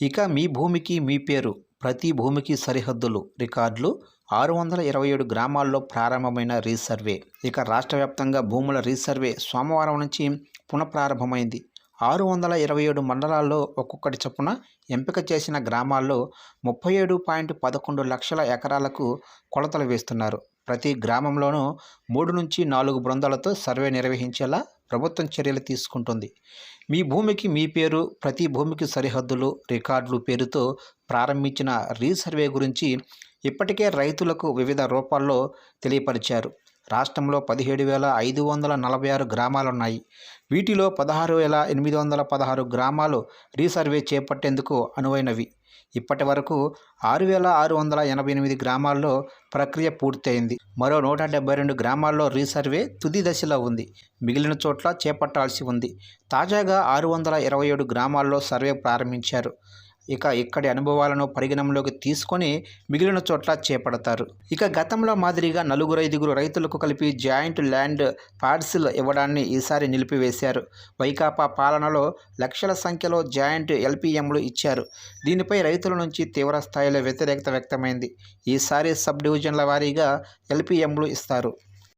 ఇక మీ భూమికి మీ పేరు ప్రతి భూమికి సరిహద్దులు రికార్డులు ఆరు వందల ఇరవై ఏడు గ్రామాల్లో ప్రారంభమైన రీసర్వే. ఇక రాష్ట్ర వ్యాప్తంగా భూముల రీసర్వే సోమవారం నుంచి పునఃప్రారంభమైంది. ఆరు వందల ఇరవై ఏడు మండలాల్లో ఒక్కొక్కటి చొప్పున ఎంపిక చేసిన గ్రామాల్లో ముప్పై ఏడు పాయింట్ పదకొండు లక్షల ఎకరాలకు కొలతలు వేస్తున్నారు. ప్రతి గ్రామంలోనూ మూడు నుంచి నాలుగు బృందాలతో సర్వే నిర్వహించేలా ప్రభుత్వం చర్యలు తీసుకుంటుంది. మీ భూమికి మీ పేరు ప్రతి భూమికి సరిహద్దులు రికార్డులు పేరుతో ప్రారంభించిన రీసర్వే గురించి ఇప్పటికే రైతులకు వివిధ రూపాల్లో తెలియపరిచారు. రాష్ట్రంలో పదిహేడు వేల ఐదు వందల నలభై ఆరు గ్రామాలున్నాయి. వీటిలో పదహారు వేల ఎనిమిది వందల పదహారు గ్రామాలు రీసర్వే చేపట్టేందుకు అనువైనవి. ఇప్పటి వరకు ఆరు వేల ఆరు వందల ఎనభై ఎనిమిది గ్రామాల్లో ప్రక్రియ పూర్తయింది. మరో నూట డెబ్బై రెండు గ్రామాల్లో రీసర్వే తుది దశలో ఉంది. మిగిలిన చోట్ల చేపట్టాల్సి ఉంది. తాజాగా ఆరు వందల ఇరవై ఏడు గ్రామాల్లో సర్వే ప్రారంభించారు. ఇక ఇక్కడి అనుభవాలను పరిగణంలోకి తీసుకొని మిగిలిన చోట్ల చేపడతారు. ఇక గతంలో మాదిరిగా నలుగురు ఐదుగురు రైతులకు కలిపి జాయింట్ ల్యాండ్ పార్సిల్ ఇవ్వడాన్ని ఈసారి నిలిపివేశారు. వైకాపా పాలనలో లక్షల సంఖ్యలో జాయింట్ ఎల్పిఎంలు ఇచ్చారు. దీనిపై రైతుల నుంచి తీవ్ర స్థాయిలో వ్యతిరేకత వ్యక్తమైంది. ఈసారి సబ్ డివిజన్ల వారీగా ఎల్పిఎంలు ఇస్తారు.